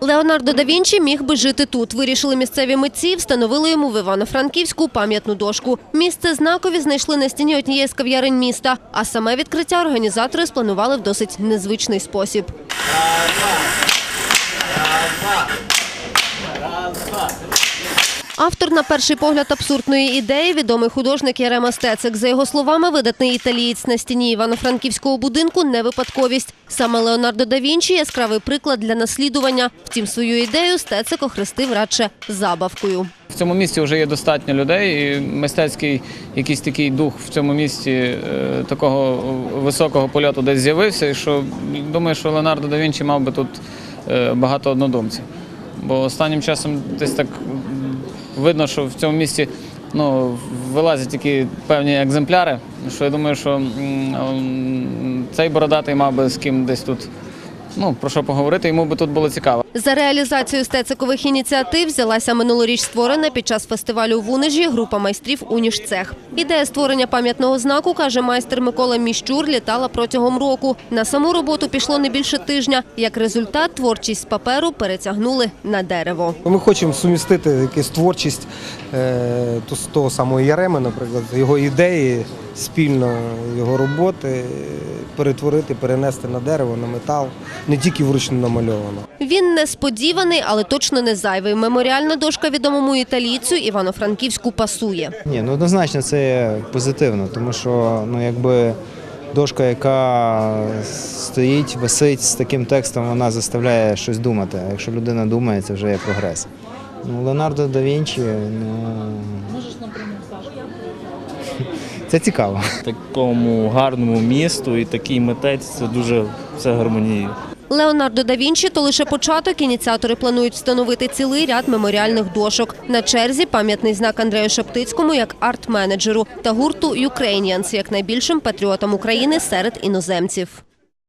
Леонардо да Вінчі міг би жити тут. Вирішили місцеві митці, встановили йому в Івано-Франківську пам'ятну дошку. Місце знакові знайшли на стіні однієї з кав'ярень міста, а саме відкриття організатори спланували в досить незвичний спосіб. Автор на перший погляд абсурдної ідеї відомий художник Ярема Стецик. За його словами, видатний італієць на стіні івано-франківського будинку не випадковість. Саме Леонардо да Вінчі яскравий приклад для наслідування. Втім, свою ідею Стецик охрестив радше забавкою. В цьому місті вже є достатньо людей, і мистецький якийсь такий дух в цьому місті е, такого високого польоту десь з'явився. І що думаю, що Леонардо да Вінчі мав би тут е, багато однодумців. Бо останнім часом десь так видно, що в цьому місті ну, вилазять такі певні екземпляри. Що я думаю, що цей бородатий мав би з ким десь тут ну, про що поговорити, йому би тут було цікаво. За реалізацію стецикових ініціатив взялася минулоріч створена під час фестивалю в Унежі група майстрів «Уніжцех». Ідея створення пам'ятного знаку, каже майстер Микола Міщур, літала протягом року. На саму роботу пішло не більше тижня. Як результат, творчість з паперу перетягнули на дерево. Ми хочемо сумістити якусь творчість е, з того самого Яреми, наприклад, його ідеї, спільно його роботи, перетворити, перенести на дерево, на метал, не тільки вручну намальовано. Він несподіваний, але точно не зайвий. Меморіальна дошка відомому італійцю Івано-Франківську пасує. Ні, ну однозначно це позитивно, тому що ну якби дошка, яка стоїть, висить з таким текстом, вона заставляє щось думати. А якщо людина думає, це вже є прогрес. Ну, Леонардо да Вінчі, ну. Це цікаво. такому гарному місту і такий митець це дуже все гармоніє. Леонардо да Вінчі – то лише початок. Ініціатори планують встановити цілий ряд меморіальних дошок. На черзі пам'ятний знак Андрею Шептицькому як арт-менеджеру та гурту «Ukrainians» як найбільшим патріотом України серед іноземців.